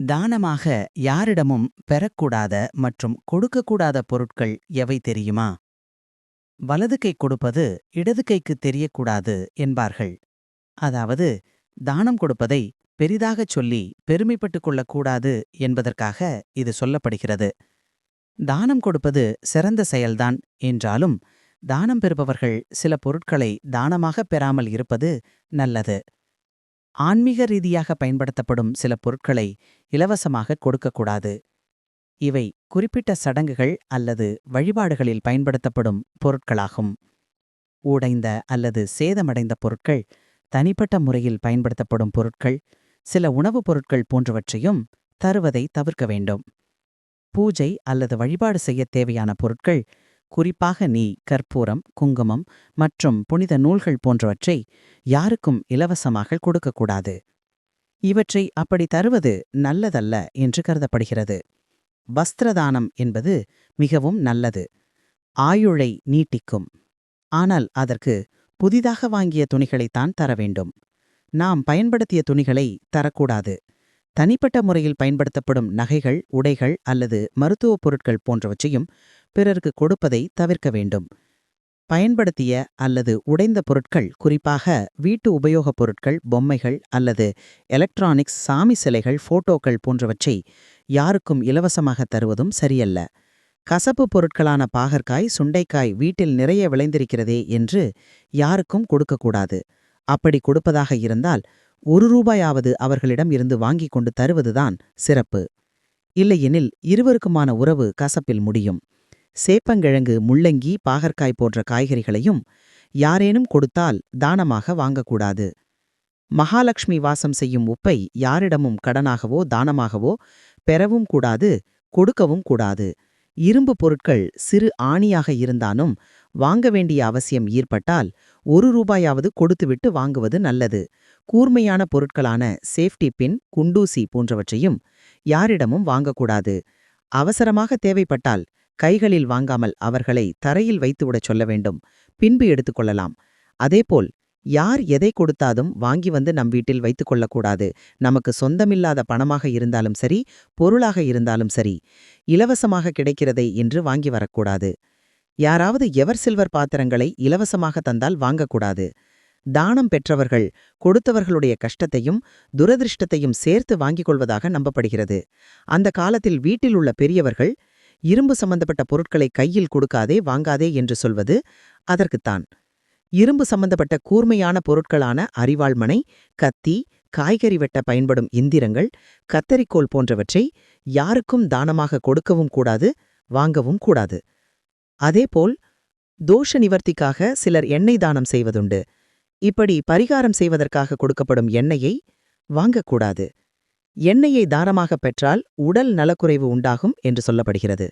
தானமாக யாரிடமும் பெறக்கூடாத மற்றும் கொடுக்கக்கூடாத பொருட்கள் எவை தெரியுமா? வலது கை கொடுப்பது இடது கைக்கு தெரியக்கூடாது என்பார்கள். அதாவது தானம் கொடுப்பதை பெரிதாகச் சொல்லி பெருமைப்பட்டுக் கொள்ளக்கூடாது என்பதற்காக இது சொல்லப்படுகிறது. தானம் கொடுப்பது சிறந்த செயல்தான் என்றாலும் தானம் பெறுபவர்கள் சில பொருட்களை தானமாக பெறாமல் இருப்பது நல்லது. ஆன்மீக ரீதியாக பயன்படுத்தப்படும் சில பொருட்களை இலவசமாக கொடுக்கக்கூடாது. இவை குறிப்பிட்ட சடங்குகள் அல்லது வழிபாடுகளில் பயன்படுத்தப்படும் பொருட்களாகும். உடைந்த அல்லது சேதமடைந்த பொருட்கள் தனிப்பட்ட முறையில் பயன்படுத்தப்படும் பொருட்கள் சில உணவுப் பொருட்கள் போன்றவற்றையும் தருவதை தவிர்க்க வேண்டும். பூஜை அல்லது வழிபாடு செய்யத் தேவையான பொருட்கள் குறிப்பாக நீ கற்பூரம் குங்குமம் மற்றும் புனித நூல்கள் போன்றவற்றை யாருக்கும் இலவசமாக கொடுக்கக்கூடாது. இவற்றை அப்படி தருவது நல்லதல்ல என்று கருதப்படுகிறது. வஸ்திரதானம் என்பது மிகவும் நல்லது. ஆயுளை நீட்டிக்கும். ஆனால் அதற்கு புதிதாக வாங்கிய துணிகளைத்தான் தர வேண்டும். நாம் பயன்படுத்திய துணிகளை தரக்கூடாது. தனிப்பட்ட முறையில் பயன்படுத்தப்படும் நகைகள் உடைகள் அல்லது மருத்துவப் பொருட்கள் போன்றவற்றையும் பிறருக்கு கொடுப்பதை தவிர்க்க வேண்டும். பயன்படுத்திய அல்லது உடைந்த பொருட்கள் குறிப்பாக வீட்டு உபயோகப் பொருட்கள் பொம்மைகள் அல்லது எலக்ட்ரானிக்ஸ் சாமி சிலைகள் போட்டோக்கள் போன்றவற்றை யாருக்கும் இலவசமாக தருவதும் சரியல்ல. கசப்பு பொருட்களான பாகற்காய் சுண்டைக்காய் வீட்டில் நிறைய விளைந்திருக்கிறதே என்று யாருக்கும் கொடுக்கக்கூடாது அப்படி கொடுப்பதாக இருந்தால் ஒரு ரூபாயாவது அவர்களிடம் இருந்து வாங்கிக் கொண்டு தருவதுதான் சிறப்பு. இல்லையெனில் இருவருக்குமான உறவு கசப்பில் முடியும். சேப்பங்கிழங்கு முள்ளங்கி பாகற்காய் போன்ற காய்கறிகளையும் யாரேனும் கொடுத்தால் தானமாக வாங்கக்கூடாது. மகாலட்சுமி வாசம் செய்யும் உப்பை யாரிடமும் கடனாகவோ தானமாகவோ பெறவும் கூடாது கொடுக்கவும் கூடாது. இரும்பு பொருட்கள் சிறு ஆணியாக இருந்தாலும் வாங்க வேண்டிய அவசியம் ஏற்பட்டால் ஒரு ரூபாயாவது கொடுத்துவிட்டு வாங்குவது நல்லது. கூர்மையான பொருட்களான சேஃப்டி பின் குண்டூசி போன்றவற்றையும் யாரிடமும் வாங்கக்கூடாது. அவசரமாக தேவைப்பட்டால் கைகளில் வாங்காமல் அவர்களை தரையில் வைத்துவிடச் சொல்ல வேண்டும். பின்பு எடுத்துக்கொள்ளலாம் அதேபோல் யார் எதை கொடுத்தாதும் வாங்கி வந்து நம் வீட்டில் வைத்துக் கொள்ளக்கூடாது. நமக்கு சொந்தமில்லாத பணமாக இருந்தாலும் சரி பொருளாக இருந்தாலும் சரி இலவசமாக கிடைக்கிறதை என்று வாங்கி வரக்கூடாது. யாராவது எவர் சில்வர் பாத்திரங்களை இலவசமாக தந்தால் வாங்கக்கூடாது. தானம் பெற்றவர்கள் கொடுத்தவர்களுடைய கஷ்டத்தையும் துரதிருஷ்டத்தையும் சேர்த்து வாங்கிக் கொள்வதாக நம்பப்படுகிறது. அந்த காலத்தில் வீட்டில் உள்ள பெரியவர்கள் இரும்பு சம்பந்தப்பட்ட பொருட்களை கையில் கொடுக்காதே வாங்காதே என்று சொல்வது அதற்குத்தான். இரும்பு சம்பந்தப்பட்ட கூர்மையான பொருட்களான அரிவாள்மனை கத்தி காய்கறி வெட்ட பயன்படும் இந்திரங்கள் கத்தரிக்கோல் போன்றவற்றை யாருக்கும் தானமாக கொடுக்கவும் கூடாது வாங்கவும் கூடாது. அதேபோல் தோஷ நிவர்த்திக்காக சிலர் எண்ணெய் தானம் செய்வதுண்டு. இப்படி பரிகாரம் செய்வதற்காக கொடுக்கப்படும் எண்ணெயை வாங்கக்கூடாது. எண்ணெயை தானமாகப் பெற்றால் உடல் நலக்குறைவு உண்டாகும் என்று சொல்லப்படுகிறது.